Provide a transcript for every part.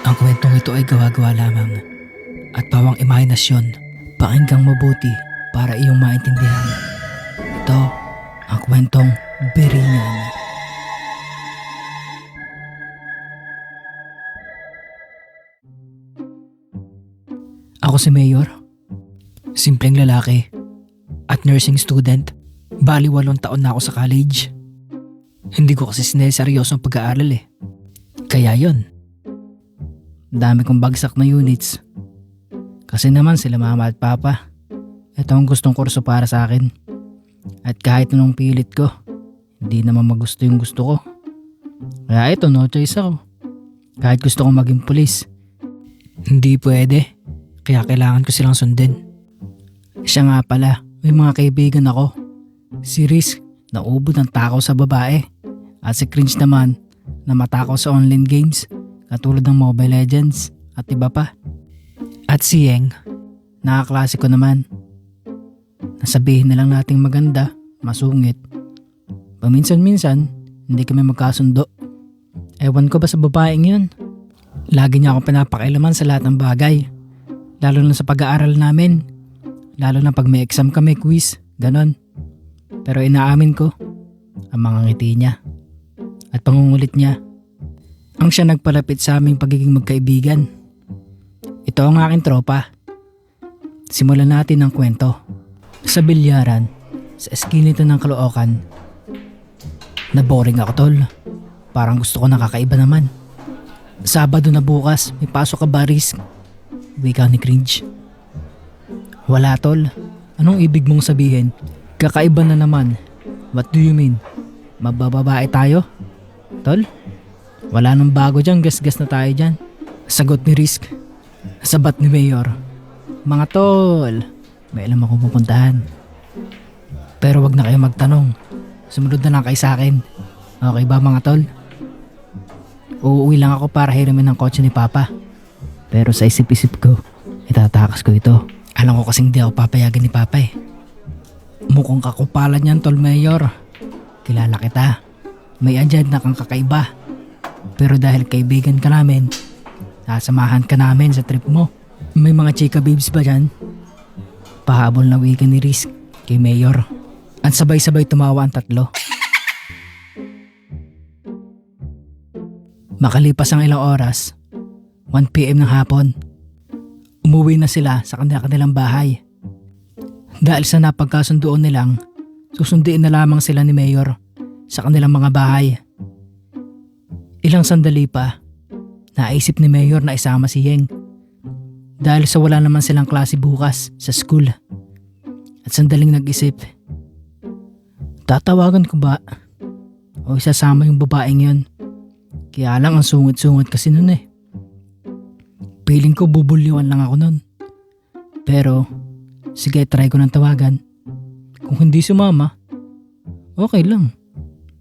Ang kwentong ito ay gawa-gawa lamang at pawang imahinasyon. Pakinggang mabuti para iyong maintindihan. Ito ang kwentong Beringan. Ako si Mayor. Simpleng lalaki at nursing student. Bali walong taon na ako sa college. Hindi ko kasi sineseryoso ang pag-aaral eh. Kaya yon. Dami kong bagsak na units. Kasi naman sila mama at papa. Ito ang gustong kurso para sa akin. At kahit anong pilit ko, hindi naman magusto yung gusto ko. Kaya ito no choice ako. Kahit gusto kong maging pulis. Hindi pwede. Kaya kailangan ko silang sundin. Siya nga pala, may mga kaibigan ako. Si Riz, naubod ng takaw sa babae. At si Cringe naman, na matakaw sa online games katulad ng Mobile Legends at iba pa. At si Yeng, nakaklase ko naman. Nasabihin na lang nating maganda, masungit. Paminsan-minsan, hindi kami magkasundo. Ewan ko ba sa babaeng yun? Lagi niya ako pinapakailaman sa lahat ng bagay. Lalo na sa pag-aaral namin. Lalo na pag may exam kami, quiz, ganon. Pero inaamin ko, ang mga ngiti niya at pangungulit niya ang siya nagpalapit sa aming pagiging magkaibigan. Ito ang aking tropa. Simulan natin ang kwento. Sa bilyaran, sa eskinito ng Caloocan. Na boring ako tol. Parang gusto ko nakakaiba naman. Sabado na bukas, may pasok ka ba risk? Wika ni Cringe. Wala tol. Anong ibig mong sabihin? Kakaiba na naman. What do you mean? Mabababae tayo? Tol? Wala nang bago dyan, gas-gas na tayo dyan. Sagot ni Risk. Sabat ni Mayor. Mga tol, may alam akong pupuntahan. Pero wag na kayo magtanong. Sumunod na lang kayo sa akin. Okay ba mga tol? Uuwi lang ako para hiramin ng kotse ni Papa. Pero sa isip-isip ko, itatakas ko ito. Alam ko kasing di ako papayagan ni Papa eh. Mukhang kakupalan yan tol Mayor. Kilala kita. May na kang kakaiba. Pero dahil kaibigan ka namin, sasamahan ka namin sa trip mo. May mga chika babes ba dyan? Pahabol na wika ni Riz kay Mayor. At sabay-sabay tumawa ang tatlo. Makalipas ang ilang oras, 1pm ng hapon, umuwi na sila sa kanilang bahay. Dahil sa napagkasunduan nilang, susundiin na lamang sila ni Mayor sa kanilang mga bahay. Ilang sandali pa, naisip ni Mayor na isama si Yeng. Dahil sa wala naman silang klase bukas sa school. At sandaling nag-isip, tatawagan ko ba? O isasama yung babaeng yon? Kaya lang ang sungit-sungit kasi nun eh. Piling ko bubulyuan lang ako nun. Pero, sige try ko ng tawagan. Kung hindi sumama, okay lang.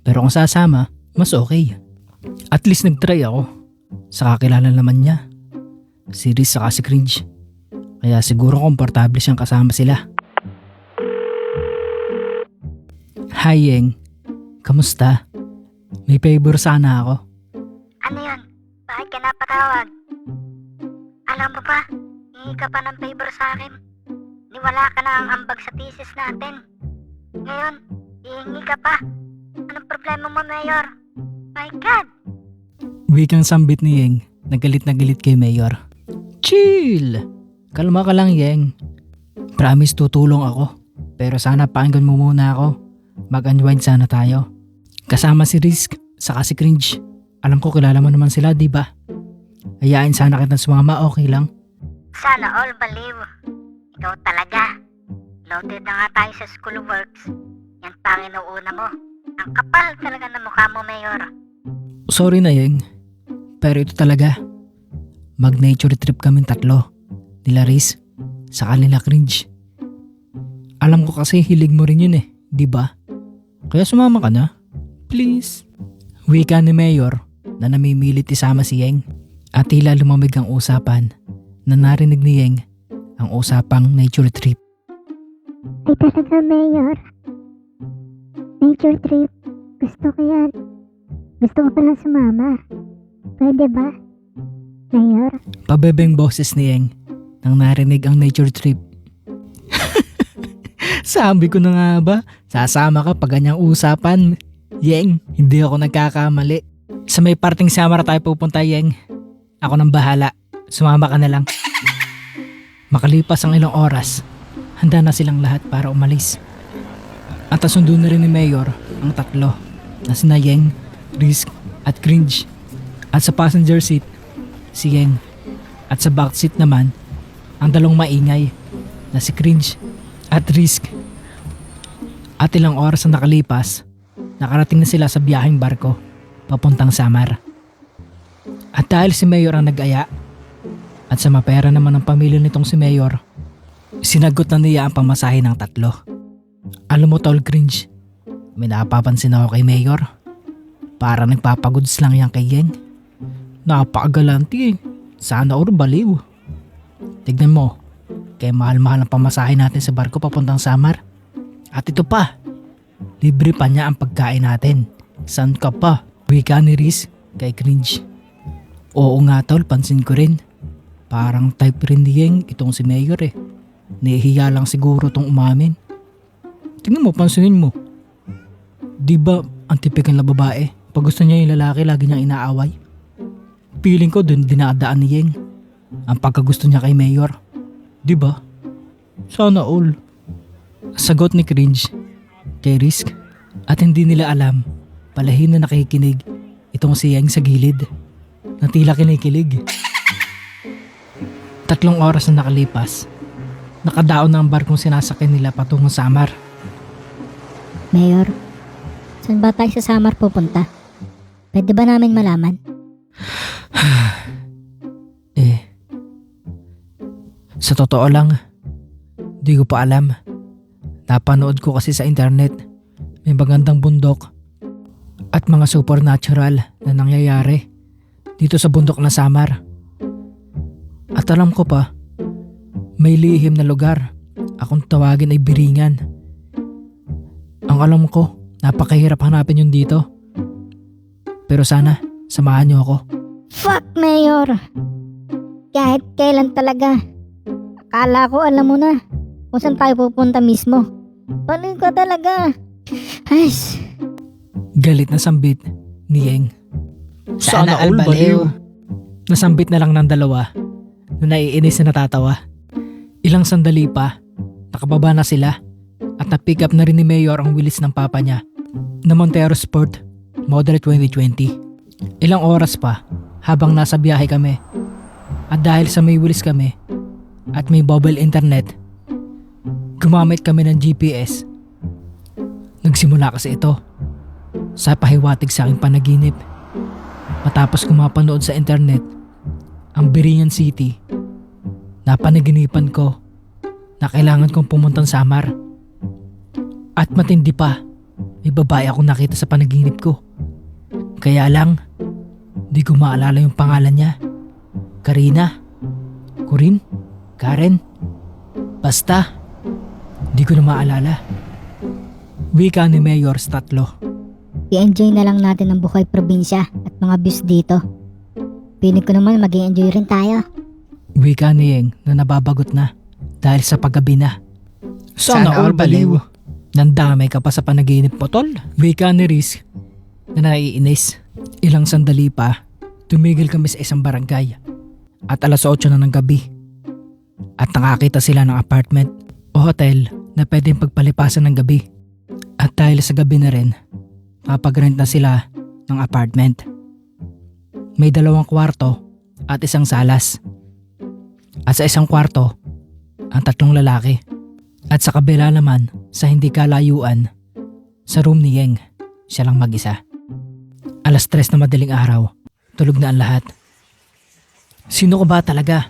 Pero kung sasama, mas okay. At least nag-try ako. Sa kakilala naman niya. Si Riz saka si Cringe. Kaya siguro komportable siyang kasama sila. Hi Yeng. Kamusta? May favor sana ako. Ano yun? Bakit ka napatawag? Alam mo ba, hingi ka pa ng favor sa akin. Niwala ka na ang ambag sa thesis natin. Ngayon, hihingi ka pa. Anong problema mo, Mayor? My God! Wikang sambit ni Yeng. Nagalit na galit kay Mayor. Chill! Kalma ka lang Yeng. Promise tutulong ako. Pero sana pakinggan mo muna ako. Mag-unwind sana tayo. Kasama si Risk, saka si Cringe. Alam ko kilala mo naman sila, di ba? Hayaan sana kitang sumama, okay lang. Sana all believe. Ikaw talaga. Loaded na nga tayo sa school works. Yan pa ang inuuna mo. Ang kapal talaga ng mukha mo, Mayor. Sorry na Yeng. Pero ito talaga. Mag-nature trip kami tatlo. Nila Riz, saka nila Cringe. Alam ko kasi hilig mo rin yun eh, di ba? Kaya sumama ka na. Please. Wika ni Mayor na namimilit isama si Yeng at tila lumamig ang usapan na narinig ni Yeng ang usapang nature trip. Ay talaga, Mayor. Nature trip. Gusto ko yan. Gusto ko palang sumama. Pwede ba? Mayor? Pabebeng boses ni Yeng nang narinig ang nature trip. Sabi ko na nga ba, sasama ka pag ganyang usapan. Yeng, hindi ako nagkakamali. Sa may parting Samar tayo pupunta, Yeng. Ako nang bahala. Sumama ka na lang. Makalipas ang ilang oras, handa na silang lahat para umalis. At asundo na rin ni Mayor ang tatlo na sina Yeng, Risk at Cringe. At sa passenger seat, si Yeng. At sa back seat naman, ang dalawang maingay na si Cringe at Risk. At ilang oras na nakalipas, nakarating na sila sa biyaheng barko papuntang Samar. At dahil si Mayor ang nag-aya, at sa mapera naman ng pamilya nitong si Mayor, sinagot na niya ang pamasahe ng tatlo. Alam mo tol cringe, may napapansin ako kay Mayor. Para nagpapagods lang yan kay Yeng. Napakagalanti eh. Sana or baliw. Tignan mo, kaya mahal-mahal ang pamasahe natin sa barko papuntang Samar. At ito pa, libre pa niya ang pagkain natin. San ka pa? Wika ni Riz kay Cringe. Oo nga tol, pansin ko rin. Parang type rin ni Yeng itong si Mayor eh. Nahihiya lang siguro tong umamin. Tingnan mo, pansinin mo. Di ba ang tipikal na babae? Pag gusto niya yung lalaki, lagi niyang inaaway. Feeling ko dun dinadaan ni Yeng. Ang pagkagusto niya kay Mayor. Ba? Sana all. Sagot ni Cringe kay Risk at hindi nila alam palahin na nakikinig itong si Yeng sa gilid na tila kinikilig. Tatlong oras na nakalipas, nakadaon na ang barkong sinasakyan nila patungong Samar. Mayor, saan ba tayo sa Samar pupunta? Pwede ba namin malaman? Eh, sa totoo lang, di ko pa alam. Napanood ko kasi sa internet, may magandang bundok at mga supernatural na nangyayari dito sa bundok na Samar. At alam ko pa, may lihim na lugar akong tawagin ay Biringan. Ang alam ko, napakahirap hanapin yun dito. Pero sana, samahan niyo ako. Fuck, Mayor! Kahit kailan talaga. Akala ko alam mo na kung saan tayo pupunta mismo. Balik ka talaga. Ay, Galit na sambit ni Yeng. Sana all baliw. Nasambit na lang ng dalawa na naiinis na natatawa. Ilang sandali pa, nakababa na sila at na-pick up na rin ni Mayor ang wilis ng papa niya na Montero Sport Model 2020. Ilang oras pa habang nasa biyahe kami at dahil sa may wilis kami at may bubble internet, gumamit kami ng GPS. Nagsimula kasi ito sa pahiwatig sa aking panaginip. Matapos ko mapanood sa internet ang Biringan City, napanaginipan ko na kailangan kong pumuntang Samar. At matindi pa, may babae akong nakita sa panaginip ko. Kaya lang, di ko maalala yung pangalan niya. Karina? Corinne? Karen? Basta, di ko na maalala. Wika ni Mayor sa tatlo. i-enjoy na lang natin ang buhay probinsya at mga views dito. Pinig ko naman mag enjoy rin tayo. Wika ni Yeng na nababagot na dahil sa paggabi na. Sana all baliw. Nandamay ka pa sa panaginip mo, tol. Wika ni Riz na naiinis. Ilang sandali pa, tumigil kami sa isang barangay. At alas 8 na ng gabi. At nakakita sila ng apartment o hotel na pwedeng pagpalipasan ng gabi. At dahil sa gabi na rin, kapag-rent na sila ng apartment. May dalawang kwarto at isang salas. At sa isang kwarto, ang tatlong lalaki. At sa kabila naman, sa hindi kalayuan, sa room ni Yeng, siya lang mag-isa. Alas tres na madaling araw, tulog na ang lahat. Sino ka ba talaga?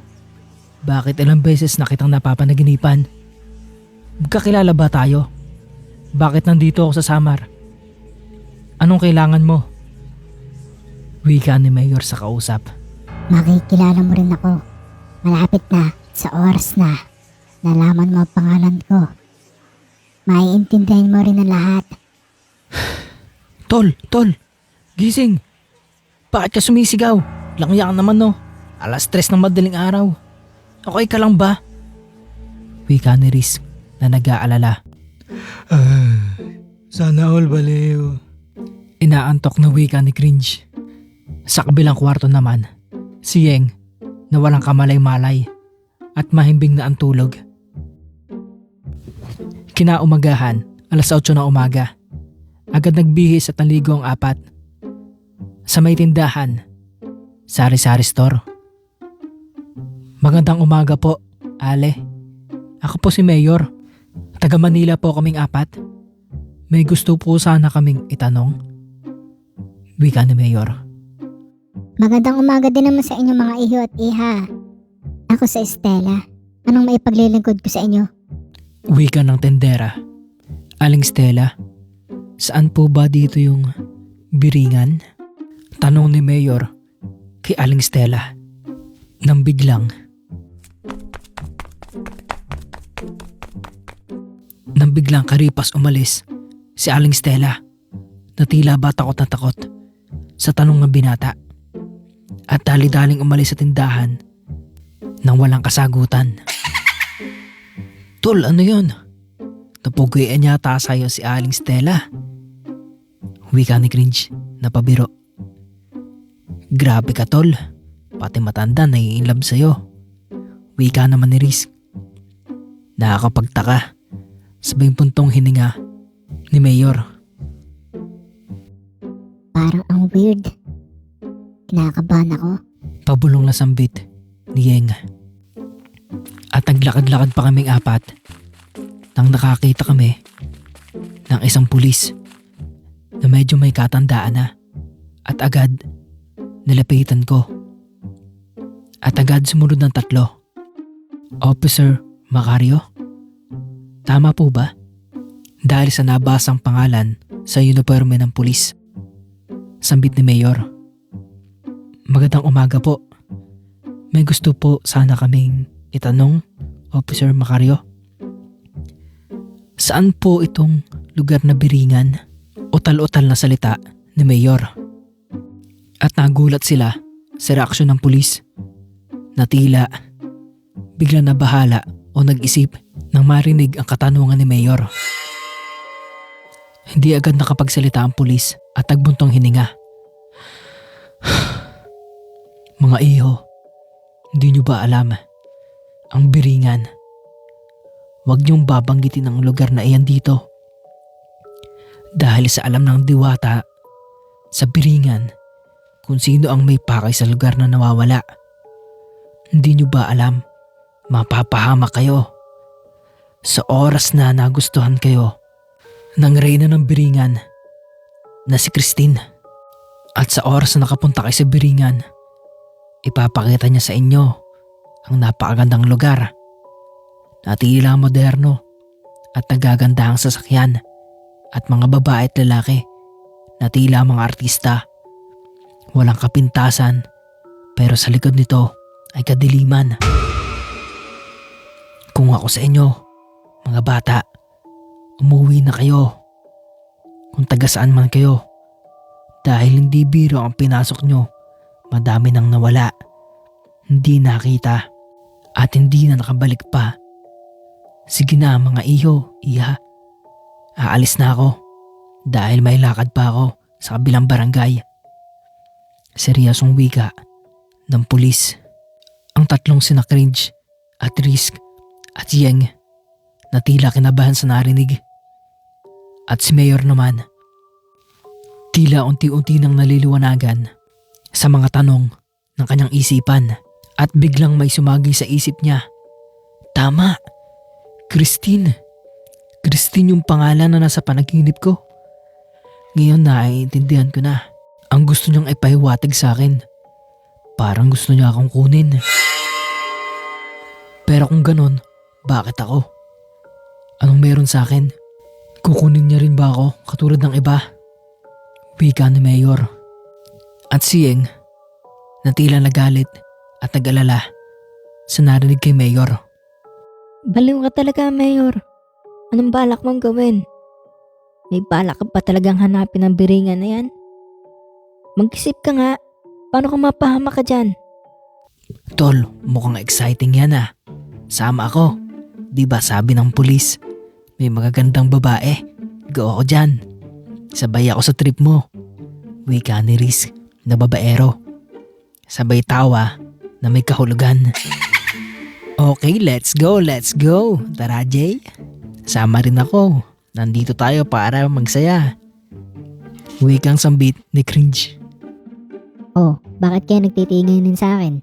Bakit ilang beses na kitang napapanaginipan? Magkakilala ba tayo? Bakit nandito ako sa Samar? Anong kailangan mo? Wika ni Mayor sa kausap. Makikilala mo rin ako. Malapit na, sa oras na. Nalaman mo ang pangalan ko. Maiintindihan mo rin ang lahat. Tol, tol, gising. Bakit ka sumisigaw? Langya ka naman no. Alas tres ng madaling araw. Okay ka lang ba? Wika ni Riz na nag-aalala. Ah, sana all baliw. Inaantok na wika ni Cringe. Sa kabilang kwarto naman, si Yeng na walang kamalay-malay at mahimbing na ang tulog. Kinaumagahan, alas 8 na umaga. Agad nagbihis at naligo ang apat. Sa may tindahan, sari-sari store. Magandang umaga po, Ale. Ako po si Mayor. Taga Manila po kaming apat. May gusto po sana kaming itanong. Wika ni Mayor. Magandang umaga din naman sa inyo mga iho at iha. Ako sa Estela. Anong maipaglilingkod ko sa inyo? Wika ng tendera. Aling Stella, saan po ba dito yung biringan? Tanong ni Mayor kay Aling Stella. Nang biglang. Nang biglang karipas umalis si Aling Stella na tila ba takot na takot sa tanong ng binata at dali-daling umalis sa tindahan nang walang kasagutan. Tol, ano yun? Napuguyan yata sa'yo si Aling Stella. Wika ni Cringe, napabiro. Grabe ka tol, pati matanda nai-inlove sa'yo. Wika naman ni Riz. Nakakapagtaka, sabay puntong hininga ni Mayor. Parang ang weird. Kinakabahan ako. Pabulong na sambit ni Yeng. At naglakad-lakad pa kaming apat nang nakakita kami ng isang pulis na medyo may katandaan na at agad nilapitan ko. At agad sumunod ng tatlo. Officer Macario? Tama po ba? Dahil sa nabasang pangalan sa uniforme ng pulis. Sambit ni Mayor. Magandang umaga po. May gusto po sana kaming itanong, Officer Macario. Saan po itong lugar na biringan? Utal-utal na salita ni Mayor. At nagulat sila sa reaksyon ng pulis na tila bigla na bahala o nag-isip nang marinig ang katanungan ni Mayor. Hindi agad nakapagsalita ang pulis at nagbuntong hininga. Mga iho, hindi nyo ba alam ang biringan? Huwag niyong babanggitin ang lugar na iyan dito. Dahil sa alam ng diwata sa biringan kung sino ang may pakay sa lugar na nawawala. Hindi nyo ba alam? Mapapahama kayo. Sa oras na nagustuhan kayo ng reyna ng biringan na si Christine. At sa oras na nakapunta kayo sa biringan, ipapakita niya sa inyo ang napakagandang lugar na tila moderno at nagaganda ang sasakyan at mga babae at lalaki na tila mga artista. Walang kapintasan pero sa likod nito ay kadiliman. Kung ako sa inyo, mga bata, umuwi na kayo. Kung taga saan man kayo. Dahil hindi biro ang pinasok nyo, madami nang nawala. Hindi nakita at hindi na nakabalik pa. Sige na mga iho, iha. Aalis na ako dahil may lakad pa ako sa kabilang barangay. Seryosong wika ng pulis. Ang tatlong sina Cringe at Risk at Yeng na tila kinabahan sa narinig. At si Mayor naman, tila unti-unti nang naliliwanagan sa mga tanong ng kanyang isipan at biglang may sumagi sa isip niya. Tama, Christine. Christine yung pangalan na nasa panaginip ko. Ngayon naiintindihan ko na. Ang gusto niyang ipahiwatig sa akin. Parang gusto niya akong kunin. Pero kung ganon, bakit ako? Anong meron sa akin? Kukunin niya rin ba ako katulad ng iba? Wika ni Mayor. At si Yeng, na tila nagalit at nag-alala sa narinig kay Mayor. Baliw ka talaga, Mayor. Anong balak mong gawin? May balak ka pa talagang hanapin ang biringan na yan? Mag-isip ka nga. Paano ka mapahama ka dyan? Tol, mukhang exciting yan ah. Sama ako. Di ba sabi ng pulis, may magagandang babae. Go ako dyan. Sabay ako sa trip mo. Wika ni Riz na babaero. Sabay tawa na may kahulugan. Okay, let's go, let's go. Tara, Jay. Sama rin ako. Nandito tayo para magsaya. Wikang sambit ni Cringe. Oh, bakit kayo nagtitingin sa akin?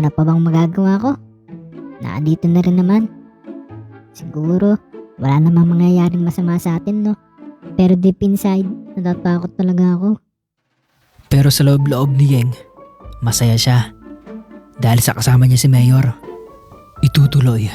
Ano pa bang magagawa ko? Naandito na rin naman. Siguro, wala namang mangyayaring masama sa atin, no? Pero deep inside, natatakot talaga ako. Pero sa loob-loob ni Yeng, masaya siya. Dahil sa kasama niya si Mayor, itutuloy